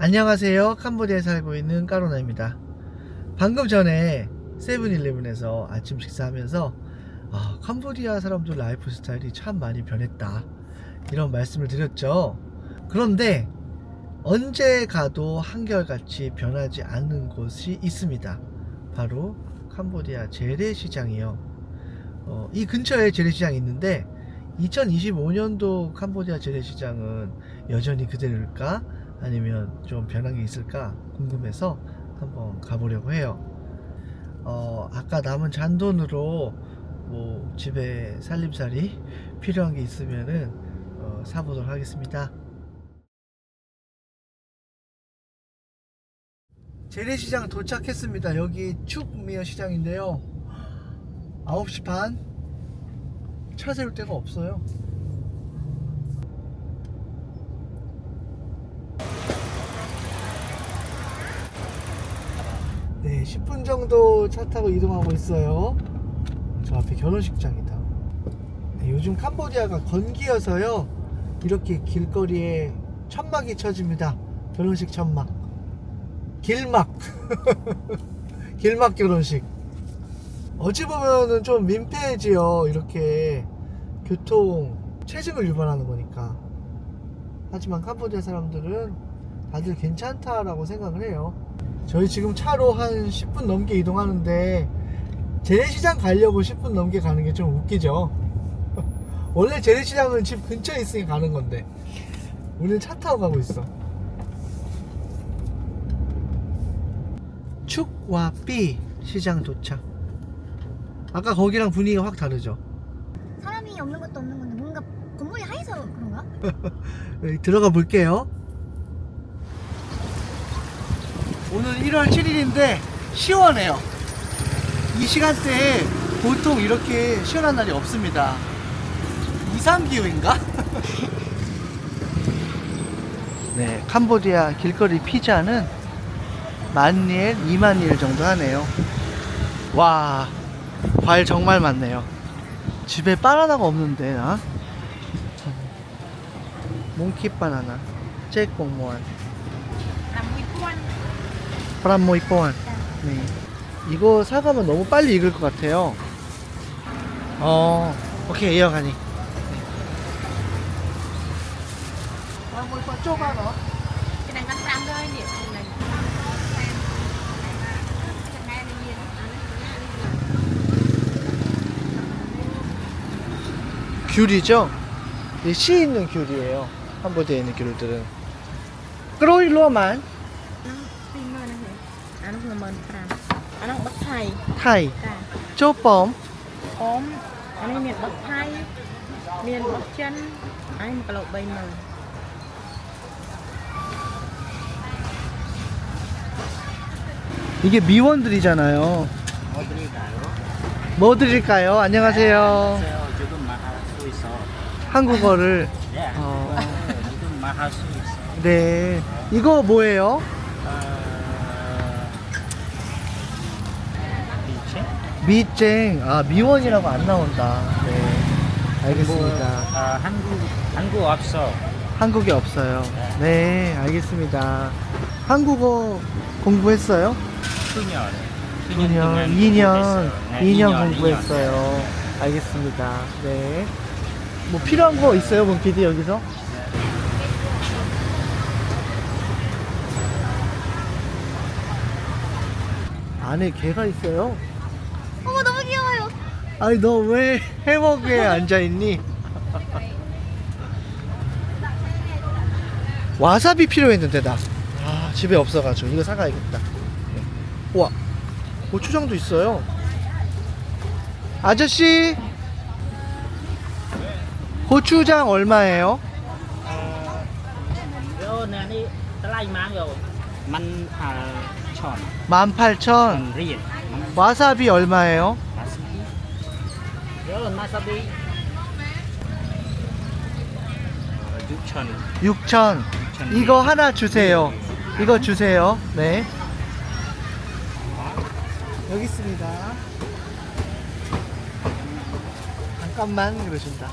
안녕하세요. 캄보디아에 살고 있는 까로나입니다. 방금 전에 세븐일레븐에서 아침 식사하면서 아, 캄보디아 사람들 라이프 스타일이 참 많이 변했다. 이런 말씀을 드렸죠. 그런데 언제 가도 한결같이 변하지 않는 곳이 있습니다. 바로 캄보디아 재래시장이요. 어, 이 근처에 재래시장이 있는데 2025년도 캄보디아 재래시장은 여전히 그대로일까? 아니면 좀 변한 게 있을까? 궁금해서 한번 가보려고 해요. 어, 아까 남은 잔돈으로 뭐 집에 살림살이 필요한 게 있으면은 어, 사보도록 하겠습니다. 재래시장 도착했습니다. 여기 축미어 시장인데요. 9시 반? 차 세울 데가 없어요. 네, 10분 정도 차 타고 이동하고 있어요. 저 앞에 결혼식장이다. 네, 요즘 캄보디아가 건기여서요. 이렇게 길거리에 천막이 쳐집니다. 결혼식 천막. 길막. 길막 결혼식. 어찌 보면은 좀 민폐지요. 이렇게 교통 체증을 유발하는 거니까. 하지만 캄보디아 사람들은 다들 괜찮다라고 생각을 해요. 저희 지금 차로 한 10분 넘게 이동하는데 재래시장 가려고 10분 넘게 가는 게 좀 웃기죠. 원래 재래시장은 집 근처에 있으니 가는 건데 우리는 차 타고 가고 있어. 축와 삐 시장 도착. 아까 거기랑 분위기가 확 다르죠. 사람이 없는 것도 없는 건데 뭔가 건물이 하얘서 그런가? 들어가 볼게요. 오늘 1월 7일인데 시원해요. 이 시간대에 보통 이렇게 시원한 날이 없습니다. 이상기후인가? 네, 캄보디아 길거리 피자는 만리엘, 2만리엘 정도 하네요. 와, 과일 정말 많네요. 집에 바나나가 없는데, 나? 몽키 바나나, 잭공무원, 프란모이뽀한. 네. 이거 사가면 너무 빨리 익을 것 같아요. 어, 오케이, 이어가니. 쪼가 너. này cái này là nhiều 귤이죠? 이씨 있는 귤이에요. 캄보디아에 있는 귤들은. này à nó mơn trăm à nó bắt thầy 타이, cả 쪼범, ốm anh ấy miền bắt thầy miền bắt chân anh một lộc bay mờ 이게 미원들이잖아요. 뭐 드릴까요? 뭐 드릴까요? 안녕하세요. 안녕하세요. 지금 말할 수 있어. 한국어를. 네. 어. 지금 말할 수 있어. 네. 이거 뭐예요? 어... 미쨍. 아, 미원이라고 안 나온다. 네. 알겠습니다. 아, 한국 한국 없어. 한국에 없어요. 네, 알겠습니다. 한국어 공부했어요? 2년. 2년, 2년, 2년 공부했어요. 알겠습니다. 네. 뭐 필요한 거 있어요, 문 PD 여기서? 안에 개가 있어요. 어머 너무 귀여워요. 아니 너 왜 해먹에 앉아 있니? 와사비 필요했는데 나. 아 집에 없어가지고 이거 사가야겠다. 네. 우와 고추장도 있어요. 아저씨 고추장 얼마예요? 요 나니 딸라이 망요. 만 아, 천. 18,000 리엔. 와사비 얼마예요? 요 마사비. 6천. 6,000 이거 하나 주세요. 이거 주세요. 네. 여기 있습니다. 잠깐만 그러신다.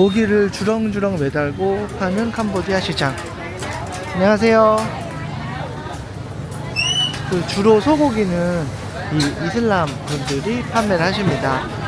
고기를 주렁주렁 매달고 파는 캄보디아 시장. 안녕하세요. 그 주로 소고기는 이 이슬람 분들이 판매를 하십니다.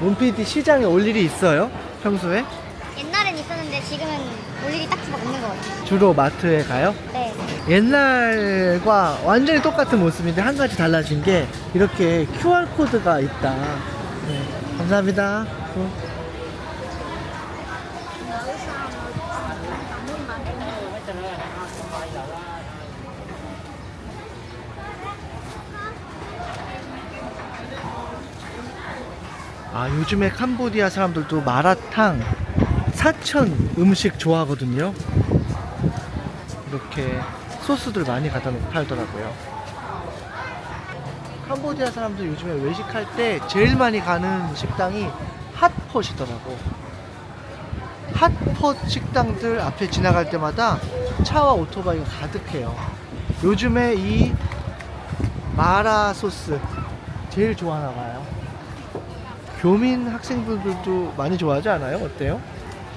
문PD 시장에 올 일이 있어요? 평소에? 옛날엔 있었는데 지금은 올 일이 딱히 막 없는 것 같아요. 주로 마트에 가요? 네. 옛날과 완전히 똑같은 모습인데 한 가지 달라진 게 이렇게 QR 코드가 있다. 네, 감사합니다. 어. 아 요즘에 캄보디아 사람들도 마라탕, 사천 음식 좋아하거든요. 이렇게 소스들 많이 갖다 놓고 팔더라고요. 캄보디아 사람들 요즘에 외식할 때 제일 많이 가는 식당이 핫폿이더라고. 핫폿 식당들 앞에 지나갈 때마다 차와 오토바이가 가득해요. 요즘에 이 마라 소스 제일 좋아하나 봐요. 교민 학생분들도 많이 좋아하지 않아요? 어때요?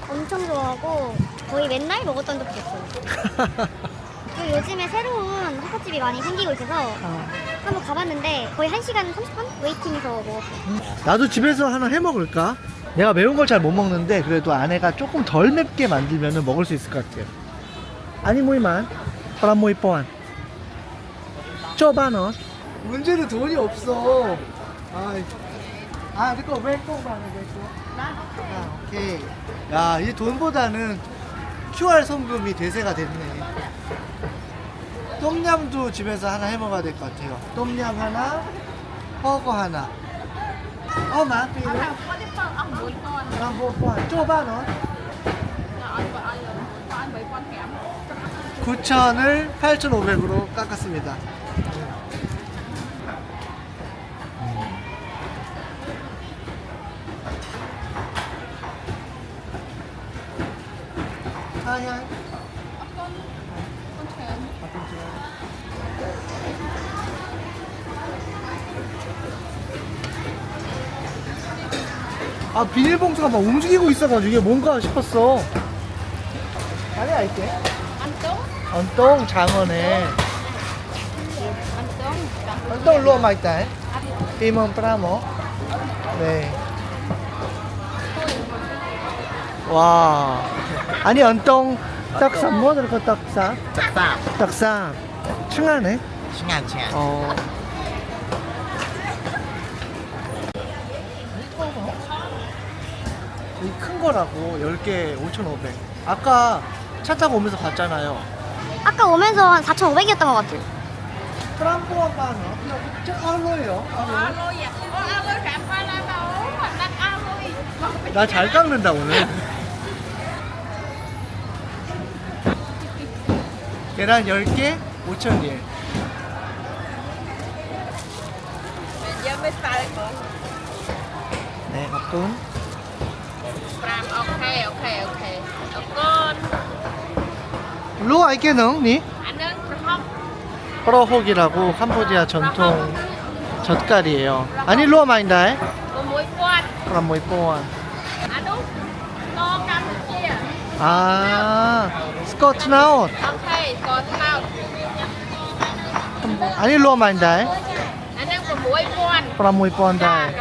엄청 좋아하고 거의 맨날 먹었던 적도 있어요. 그리고 요즘에 새로운 호커집이 많이 생기고 있어서 한번 가봤는데 거의 1시간 30분 웨이팅해서 먹었어요. 나도 집에서 하나 해 먹을까? 내가 매운 걸 잘 못 먹는데 그래도 아내가 조금 덜 맵게 만들면 먹을 수 있을 것 같아요. 아니 뭐이만 바람 뭐이 뻔. 쪼바너. 문제는 돈이 없어. 아, 아, 이거 왼쪽 반에 왼쪽. 아, 오케이. 야, 이 돈보다는 QR 송금이 대세가 됐네. 똠얌도 집에서 하나 해 먹어야 될 것 같아요. 똠얌 하나, 허거 하나. 어, 마, 비로. 아, 뭐, 뭐, 쪼바 너. 9,000을 8,500으로 깎았습니다. 아 비닐봉투가 막 움직이고 있어가지고 이게 뭔가 싶었어. 아니야 이게. 언똥 장어네. 언똥 루어 마이다. 비몬 프라모. 네. 와. 아니 언똥 떡삼 뭐 들고 떡삼? 짝딱 떡삼. 층하네. 칭한 칭한 어. 이 큰 거라고 10개 5,500. 아까 차 타고 오면서 봤잖아요. 아까 오면서 한 4,500이었던 것 같아요. 프랑코한 만 원. 저 알로예요. 나 잘 깎는다 오늘. 계란 10개 5,000일. 네, 옥돈. 오케이 오케이 오케이. 옥돈. 루아이 그럼 허러혹이라고 캄보디아 전통 젓갈이에요. 아니 로 마인다이. 그럼 뭐 이뻐원. 아, 스코트 나웃. còn nào anh đi lô mà anh đấy anh đang còn muối con còn muối con đấy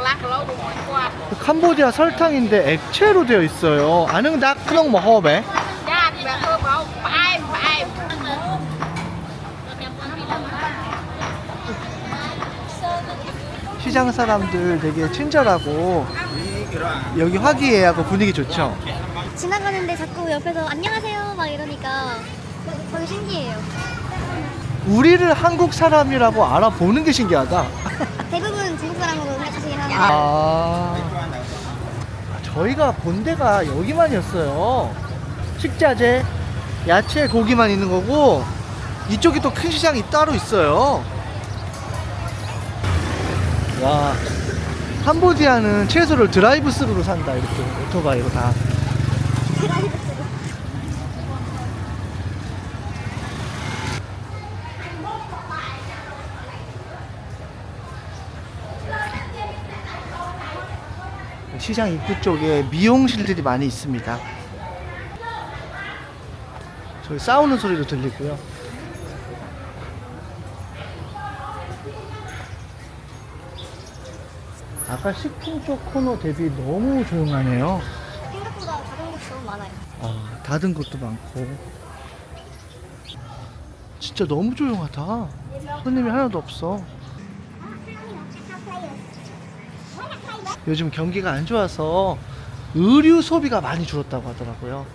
캄보디아 설탕인데 액체로 되어 있어요. 아는 다 크롱 먹어배. 시장 사람들 되게 친절하고 여기 화기애애하고 분위기 좋죠. 지나가는데 자꾸 옆에서 안녕하세요 막 이러니까 되게 신기해요. 우리를 한국 사람이라고 알아보는 게 신기하다. 대부분 중국 사람으로 생각하시긴 하는데 아, 저희가 본 데가 여기만이었어요. 식자재, 야채, 고기만 있는 거고 이쪽이 또 큰 시장이 따로 있어요. 와, 캄보디아는 채소를 드라이브 스루로 산다 이렇게 오토바이로 다. 시장 입구 쪽에 미용실들이 많이 있습니다. 저기 싸우는 소리도 들리고요. 아까 식품 쪽 코너 대비 너무 조용하네요. 생각보다 다른 곳이 너무 많아요. 아, 닫은 곳도 많고. 진짜 너무 조용하다. 손님이 하나도 없어. 요즘 경기가 안 좋아서 의류 소비가 많이 줄었다고 하더라고요.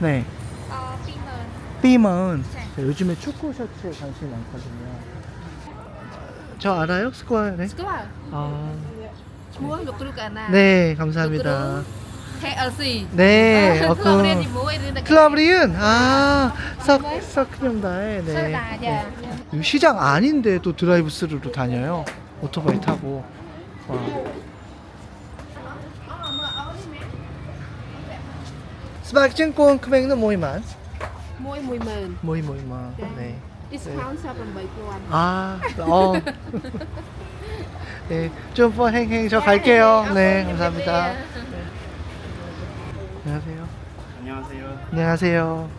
네. 삐먼. 네, 요즘에 축구 셔츠에 관심이 많거든요. 저 알아요? 스쿼어네. 스쿼어. 아. 좋아요. 네, 감사합니다. 태어시. 네, 클라브리은. 아, 아, 석 석년다에. 네. 네. 네. 시장 아닌데 또 드라이브스루로 다녀요. 오토바이 타고. 와. 스파크 찐꽁 금액은 모이만. មួយ10000 모이 모이만. 네. discount 48,000 아, 어. 네, 좀퍼 행행 저 갈게요. 네, 감사합니다. 네. 안녕하세요. 안녕하세요. 안녕하세요.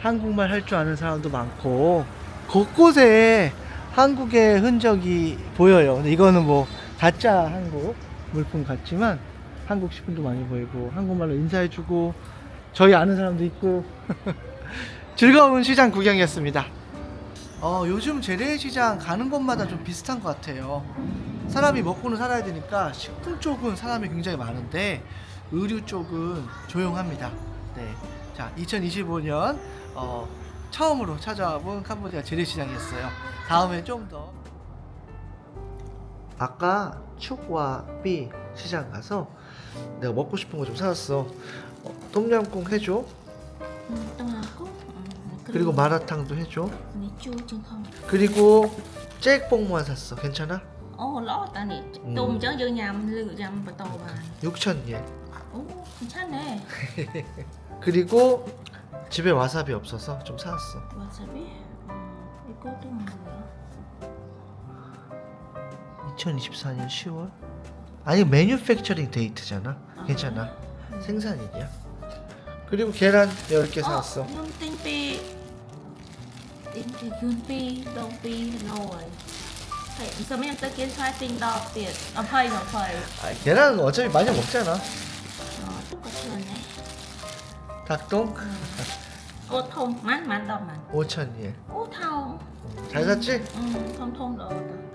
한국말 할 줄 아는 사람도 많고 곳곳에 한국의 흔적이 보여요. 근데 이거는 뭐 가짜 한국 물품 같지만 한국 식품도 많이 보이고 한국말로 인사해주고 저희 아는 사람도 있고 즐거운 시장 구경이었습니다. 어, 요즘 재래시장 가는 곳마다 좀 비슷한 것 같아요. 사람이 먹고는 살아야 되니까 식품 쪽은 사람이 굉장히 많은데 의류 쪽은 조용합니다. 네. 자, 2025년 어, 처음으로 찾아와 본 캄보디아 재래시장이었어요. 다음에 좀 더. 아까 축와 삐 시장 가서 내가 먹고 싶은 거 좀 사왔어. 어, 똠양꿍 해줘. 똥하고 그리고 마라탕도 해줘. 그리고 잭봉무한 샀어. 괜찮아? Ừ. tôm chứ vô nhầm lựa nhầm bà tàu bà 6,000예. ô 괜찮네 그리고 집에 와사비 없어서 좀 사왔어. wasabi 어, 이거 또 뭐야 2024년 10월? 아니 매뉴팩처링 데이트잖아. 괜찮아. 생산일이야. 그리고 계란 10개 사왔어. nhưng tinh pi tinh thì yun pi đâu pi rồi Vậy sao mấy em tới kiến xoay tinh đo tiền ở phơi ở phơi 아, 계란은 어차피 많이 먹잖아. 닭똥 ô thông mát mát đâu mà 5,000예. ô thông 잘 샀지? nhân tộc tầm